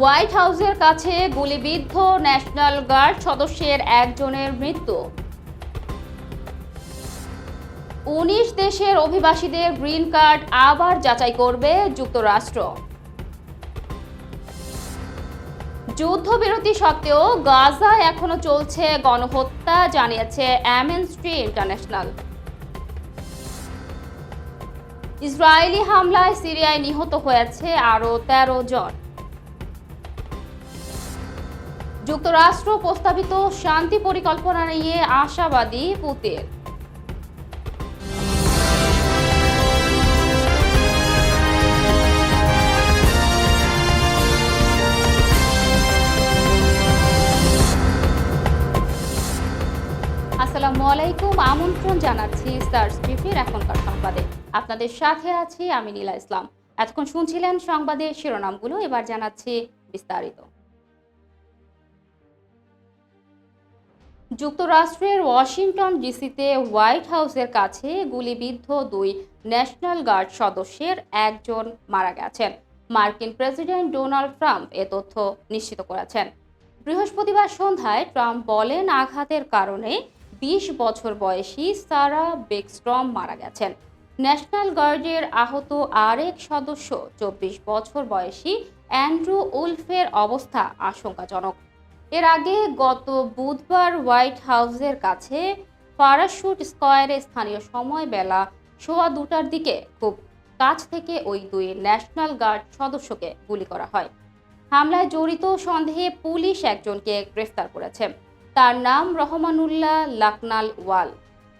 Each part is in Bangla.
হোয়াইট হাউসের কাছে গুলিবিদ্ধ ন্যাশনাল গার্ড সদস্যের একজনের মৃত্যু। উনিশ দেশের অভিবাসীদের গ্রিন কার্ড আবার যাচাই করবে যুক্তরাষ্ট্র। যুদ্ধবিরতি সত্ত্বেও গাজায় এখনও চলছে গণহত্যা, জানিয়েছে অ্যামেনস্ট্রি ইন্টারন্যাশনাল। ইসরায়েলি হামলায় সিরিয়ায় নিহত হয়েছে আরও তেরো জন। যুক্তরাষ্ট্র প্রস্তাবিত শান্তি পরিকল্পনা নিয়ে আশাবাদী পুতিন। আসসালামু আলাইকুম, আমন্ত্রণ জানাচ্ছি স্টার্স টিভির এখনকার সংবাদে। আপনাদের সাথে আছি আমি নীলা ইসলাম। এতক্ষণ শুনছিলেন সংবাদের শিরোনামগুলো, এবার জানাচ্ছি বিস্তারিত। যুক্তরাষ্ট্রের ওয়াশিংটন ডিসিতে হোয়াইট হাউসের কাছে গুলিবিদ্ধ দুই ন্যাশনাল গার্ড সদস্যের একজন মারা গেছেন। মার্কিন প্রেসিডেন্ট ডোনাল্ড ট্রাম্প এ তথ্য নিশ্চিত করেছেন। বৃহস্পতিবার সন্ধ্যায় ট্রাম্প বলেন আঘাতের কারণে বিশ বছর বয়সী সারা বেকস্ট্রম মারা গেছেন। ন্যাশনাল গার্ডের আহত আরেক সদস্য চব্বিশ বছর বয়সী অ্যান্ড্রু উলফের অবস্থা আশঙ্কাজনক। এর আগে গত বুধবার হোয়াইট হাউসের কাছে প্যারাশুট স্কয়ারে স্থানীয় সময় বেলা সোয়া দুটার দিকে খুব কাছ থেকে ওই দুই ন্যাশনাল গার্ড সদস্যকে গুলি করা হয়। হামলায় জড়িত সন্দেহে পুলিশ একজনকে গ্রেফতার করেছে। তার নাম রহমানুল্লাহ লাকনাল ওয়াল।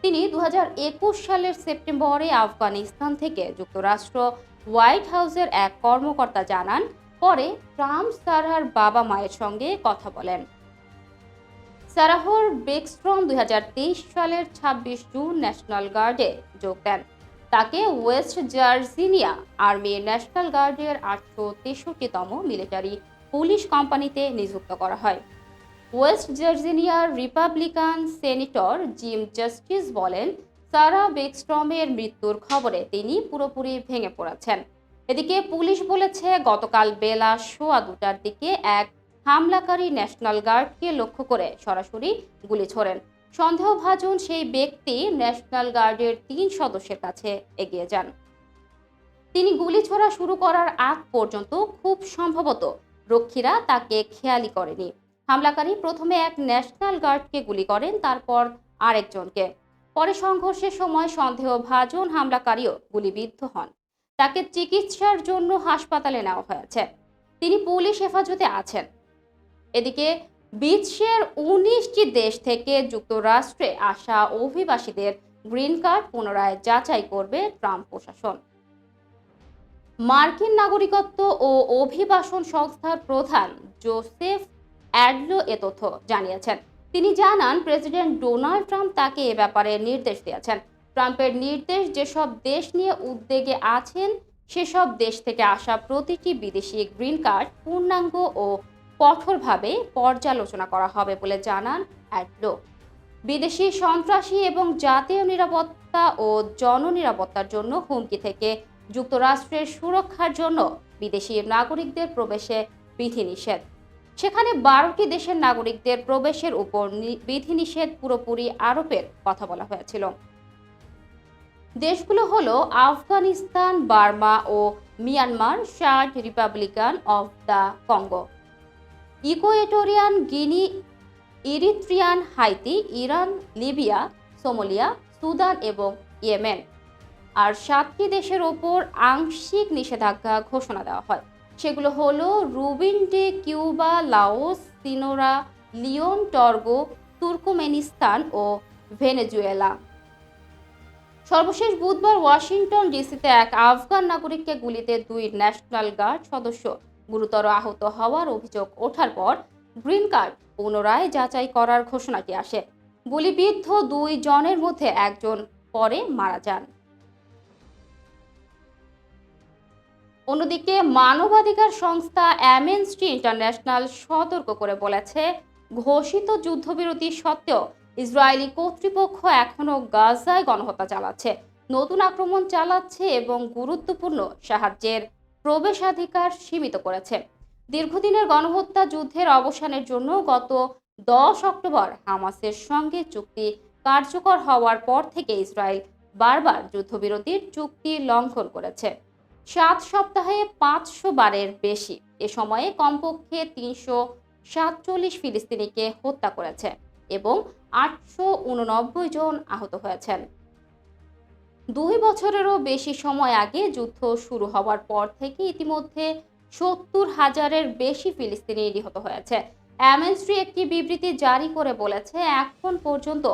তিনি দু হাজার একুশ সালের সেপ্টেম্বরে আফগানিস্তান থেকে যুক্তরাষ্ট্র হোয়াইট হাউসের এক কর্মকর্তা জানান পরে ট্রাম্প সারার বাবা মায়ের সঙ্গে কথা বলেন। সারাহর বেকস্ট্রম দুই সালের ২৬ জুন ন্যাশনাল গার্ডে যোগ দেন। তাকে ওয়েস্ট জার্জিনিয়া আর্মি ন্যাশনাল গার্ডের আটশো তেষট্টিতম মিলিটারি পুলিশ কোম্পানিতে নিযুক্ত করা হয়। ওয়েস্ট জার্জিনিয়ার রিপাবলিকান সেনেটর জিম জাস্টিস বলেন, সারা বেকস্ট্রমের মৃত্যুর খবরে তিনি পুরোপুরি ভেঙে পড়েছেন। এদিকে পুলিশ বলেছে, গতকাল বেলা সোয়া দুটার দিকে এক হামলাকারী ন্যাশনাল গার্ডকে লক্ষ্য করে সরাসরি গুলি ছোড়েন। সন্দেহভাজন সেই ব্যক্তি ন্যাশনাল গার্ডের তিন সদস্যের কাছে এগিয়ে যান। তিনি গুলি ছোড়া শুরু করার আগ পর্যন্ত খুব সম্ভবত রক্ষীরা তাকে খেয়ালি করেনি। হামলাকারী প্রথমে এক ন্যাশনাল গার্ডকে গুলি করেন, তারপর আরেকজনকে। পরে সংঘর্ষের সময় সন্দেহভাজন হামলাকারীও গুলিবিদ্ধ হন। তাকে চিকিৎসার জন্য হাসপাতালে নেওয়া হয়েছে। তিনি পুলিশ হেফাজতে আছেন। এদিকে বিশ্বের উনিশটি দেশ থেকে যুক্তরাষ্ট্রে আসা অভিবাসীদের গ্রিন কার্ড পুনরায় যাচাই করবে ট্রাম্প প্রশাসন। মার্কিন নাগরিকত্ব ও অভিবাসন সংস্থার প্রধান জোসেফ অ্যাডলো এ তথ্য জানিয়েছেন। তিনি জানান, প্রেসিডেন্ট ডোনাল্ড ট্রাম্প তাকে এ ব্যাপারে নির্দেশ দিয়েছেন। ট্রাম্পের নির্দেশ যেসব দেশ নিয়ে উদ্বেগে আছেন, সেসব দেশ থেকে আসা প্রতিটি বিদেশি গ্রিন কার্ড পূর্ণাঙ্গ ও কঠোরভাবে পর্যালোচনা করা হবে বলে জানান অ্যাডলো। বিদেশি সন্ত্রাসী এবং জাতীয় নিরাপত্তা ও জননিরাপত্তার জন্য হুমকি থেকে যুক্তরাষ্ট্রের সুরক্ষার জন্য বিদেশি নাগরিকদের প্রবেশে বিধিনিষেধ। সেখানে বারোটি দেশের নাগরিকদের প্রবেশের উপর বিধিনিষেধ পুরোপুরি আরোপের কথা বলা হয়েছিল। দেশগুলো হলো আফগানিস্তান, বার্মা ও মিয়ানমার, ষাট Republican of the Congo. Equatorial Guinea, Eritrean Haiti, Iran, Libya, Somalia, Sudan এবং ইয়েমেন। আর সাতটি দেশের ওপর আংশিক নিষেধাজ্ঞা ঘোষণা দেওয়া হয়। সেগুলো হলো রুবিন্ডে Cuba, Laos, Sierra, Leone Togo, Turkmenistan ও ভেনেজুয়েলা। সর্বশেষ বুধবার ওয়াশিংটন ডিসিতে এক আফগান নাগরিককে গুলিতে দুই ন্যাশনাল গার্ড সদস্য গুরুতর আহত হওয়ার অভিযোগ ওঠার পর গ্রিন কার্ড পুনরায় যাচাই করার ঘোষণাটি আসে। গুলিবিদ্ধ দুই জনের মধ্যে একজন পরে মারা যান। অন্যদিকে মানবাধিকার সংস্থা অ্যামেনস্টি ইন্টারন্যাশনাল সতর্ক করে বলেছে, ঘোষিত যুদ্ধবিরতি সত্ত্বেও ইসরায়েলি কর্তৃপক্ষ এখনও গাজায় গণহত্যা চালাচ্ছে। নতুন আক্রমণ চালাচ্ছে এবং গুরুত্বপূর্ণ সাহায্যের প্রবেশাধিকার সীমিত করেছে। দীর্ঘদিনের গণহত্যা যুদ্ধের অবসানের জন্য গত দশ অক্টোবর হামাসের সঙ্গে চুক্তি কার্যকর হওয়ার পর থেকে ইসরায়েল বারবার যুদ্ধবিরতির চুক্তি লঙ্ঘন করেছে। সাত সপ্তাহে পাঁচশো বারের বেশি, এ সময়ে কমপক্ষে তিনশো সাতচল্লিশ ফিলিস্তিনিকে হত্যা করেছে এবং আটশো উননব্বই জন আহত হয়েছেন। দুই বছরেরও বেশি সময় আগে যুদ্ধ শুরু হওয়ার পর থেকে ইতিমধ্যে সত্তর হাজারের বেশি ফিলিস্তিনি নিহত হয়েছে। অ্যামনেস্ট্রি একটি বিবৃতি জারি করে বলেছে, এখন পর্যন্ত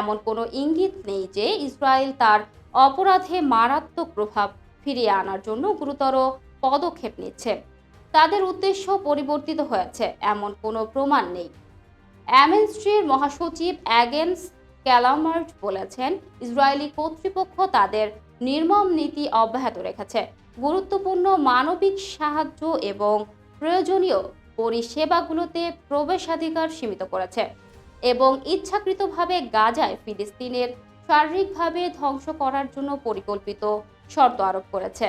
এমন কোনো ইঙ্গিত নেই যে ইসরায়েল তার অপরাধে মারাত্মক প্রভাব ফিরিয়ে আনার জন্য গুরুতর পদক্ষেপ নিচ্ছে। তাদের উদ্দেশ্য পরিবর্তিত হয়েছে, এমন কোনো প্রমাণ নেই। অ্যামনেস্ট্রির মহাসচিব অ্যাগেন্স ক্যালামার্ট বলেছেন, ইসরায়েলি কর্তৃপক্ষ তাদের নির্মম নীতি অব্যাহত রেখেছে। গুরুত্বপূর্ণ মানবিক সাহায্য এবং প্রয়োজনীয় পরিষেবাগুলোতে প্রবেশাধিকার সীমিত করেছে এবং ইচ্ছাকৃতভাবে গাজায় ফিলিস্তিনের শারীরিকভাবে ধ্বংস করার জন্য পরিকল্পিত শর্ত আরোপ করেছে।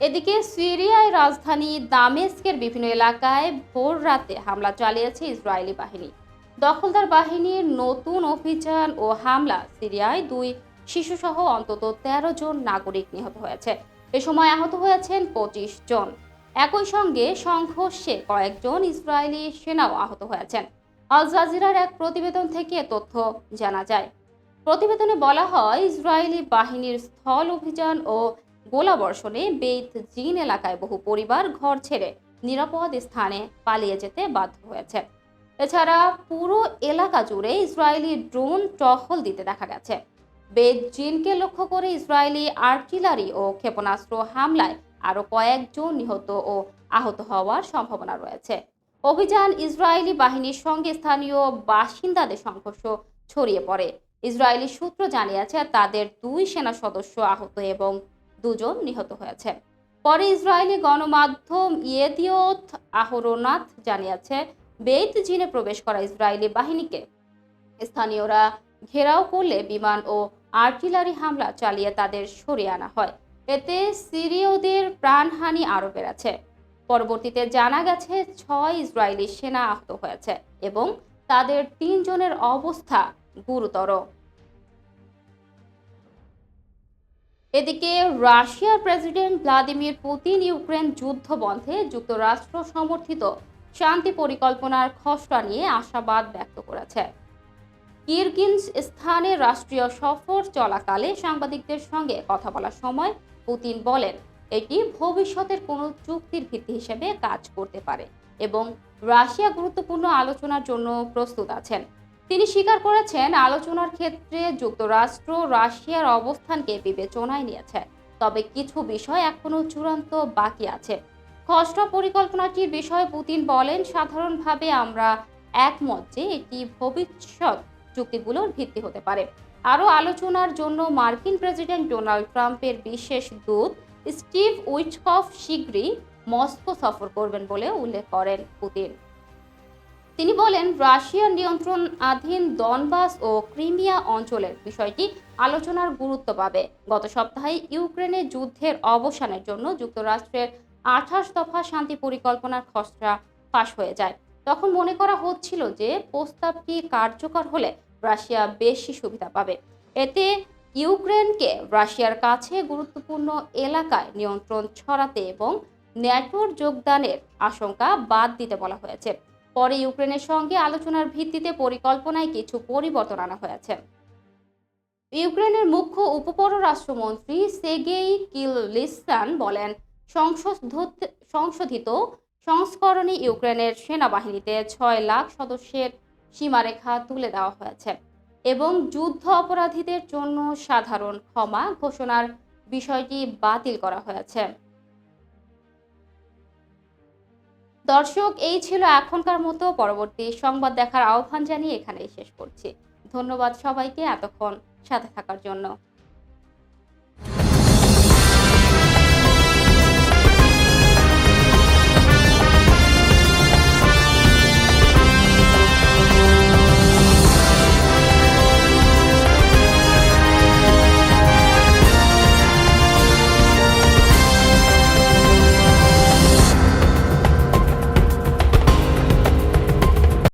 এদিকে সিরিয়ায় রাজধানী দামেস্কের বিভিন্ন এলাকায় ভোর রাতে হামলা চালিয়েছে ইসরায়েলি বাহিনী। দখলদার বাহিনীর নতুন অভিযান ও হামলা সিরিয়ায় দুই শিশুসহ অন্তত তেরো জন নাগরিক নিহত হয়েছে। এ সময় আহত হয়েছেন পঁচিশ জন। একই সঙ্গে সংঘর্ষে কয়েকজন ইসরায়েলি সেনাও আহত হয়েছেন। আল জাজিরার এক প্রতিবেদন থেকে তথ্য জানা যায়। প্রতিবেদনে বলা হয়, ইসরায়েলি বাহিনীর স্থল অভিযান ও গোলাবর্ষণে বেইত জিন এলাকায় বহু পরিবার ঘর ছেড়ে নিরাপদ স্থানে পালিয়ে যেতে বাধ্য হয়েছে। এছাড়া পুরো এলাকা জুড়ে ইসরায়েলি ড্রোন টহল দিতে দেখা গেছে। বেদ জিনকে লক্ষ্য করে ইসরায়েলি আর্টিলারি ও ক্ষেপণাস্ত্র হামলায় আরও কয়েকজন নিহত ও আহত হওয়ার সম্ভাবনা রয়েছে। অভিযান ইসরায়েলি বাহিনীর সঙ্গে স্থানীয় বাসিন্দাদের সংঘর্ষ ছড়িয়ে পড়ে। ইসরায়েলি সূত্র জানিয়েছে, তাদের দুই সেনা সদস্য আহত এবং দুজন নিহত হয়েছে। পরে ইসরায়েলি গণমাধ্যম ইয়েদিওত আহরোনাথ জানিয়েছে, বেইত জিনে প্রবেশ করা ইসরায়েলি বাহিনীকে। স্থানীয়রা ঘেরাও করলে বিমান ও আর্টিলারি হামলা চালিয়ে তাদের সরিয়ে আনা হয়। এতে সিরীয়দের প্রাণহানি আরও বেড়েছে। পরবর্তীতে জানা গেছে, ছয় ইসরায়েলি সেনা আহত হয়েছে এবং তাদের তিনজনের অবস্থা গুরুতর। এদিকে রাশিয়ার প্রেসিডেন্ট ভ্লাদিমির পুতিন ইউক্রেন যুদ্ধ বন্ধে যুক্তরাষ্ট্র সমর্থিত শান্তি পরিকল্পনার খসড়া নিয়ে আশাবাদ ব্যক্ত করেছে। কিরগিনস স্থানে রাষ্ট্রীয় সফর চলাকালে সাংবাদিকদের সঙ্গে কথা বলার সময় পুতিন বলেন, এটি ভবিষ্যতের কোনো চুক্তির ভিত্তি হিসেবে কাজ করতে পারে এবং রাশিয়া গুরুত্বপূর্ণ আলোচনার জন্য প্রস্তুত আছেন। তিনি স্বীকার করেছেন আলোচনার ক্ষেত্রে যুক্তরাষ্ট্র রাশিয়ার অবস্থানকে বিবেচনায় নিয়েছে। তবে কিছু বিষয় এখনও চূড়ান্ত বাকি আছে। খসড়া পরিকল্পনাটির বিষয়ে পুতিন বলেন, সাধারণভাবে আমরা একমত যে এটি ভবিষ্যৎ চুক্তিগুলোর ভিত্তি হতে পারে। আরও আলোচনার জন্য মার্কিন প্রেসিডেন্ট ডোনাল্ড ট্রাম্পের বিশেষ দূত স্টিভ উইচকফ শীঘ্রই মস্কো সফর করবেন বলে উল্লেখ করেন পুতিন। তিনি বলেন, রাশিয়ার নিয়ন্ত্রণাধীন দনবাস ও ক্রিমিয়া অঞ্চলের বিষয়টি আলোচনার গুরুত্ব পাবে। গত সপ্তাহে ইউক্রেনে যুদ্ধের অবসানের জন্য যুক্তরাষ্ট্রের আঠাশ দফা শান্তি পরিকল্পনার খসড়া ফাঁস হয়ে যায়। তখন মনে করা হচ্ছিল যে প্রস্তাবটি কার্যকর হলে রাশিয়া বেশি সুবিধা পাবে। এতে ইউক্রেনকে রাশিয়ার কাছে গুরুত্বপূর্ণ এলাকায় নিয়ন্ত্রণ ছড়াতে এবং ন্যাটোর যোগদানের আশঙ্কা বাদ দিতে বলা হয়েছে। পরে ইউক্রেনের সঙ্গে আলোচনার ভিত্তিতে পরিকল্পনায় কিছু পরিবর্তন আনা হয়েছে। ইউক্রেনের মুখ্য উপপররাষ্ট্রমন্ত্রী সেগেই কিললিসান বলেন সংশোধ- সংশোধিত সংস্করণে ইউক্রেনের সেনাবাহিনীতে ছয় লাখ সদস্যের সীমারেখা তুলে দেওয়া হয়েছে এবং যুদ্ধ অপরাধীদের জন্য সাধারণ ক্ষমা ঘোষণার বিষয়টি বাতিল করা হয়েছে। দর্শক, এই ছিল এখনকার মতো পরবর্তী সংবাদ দেখার আহ্বান জানিয়ে এখানেই শেষ করছি। ধন্যবাদ সবাইকে এতক্ষণ সাথে থাকার জন্য।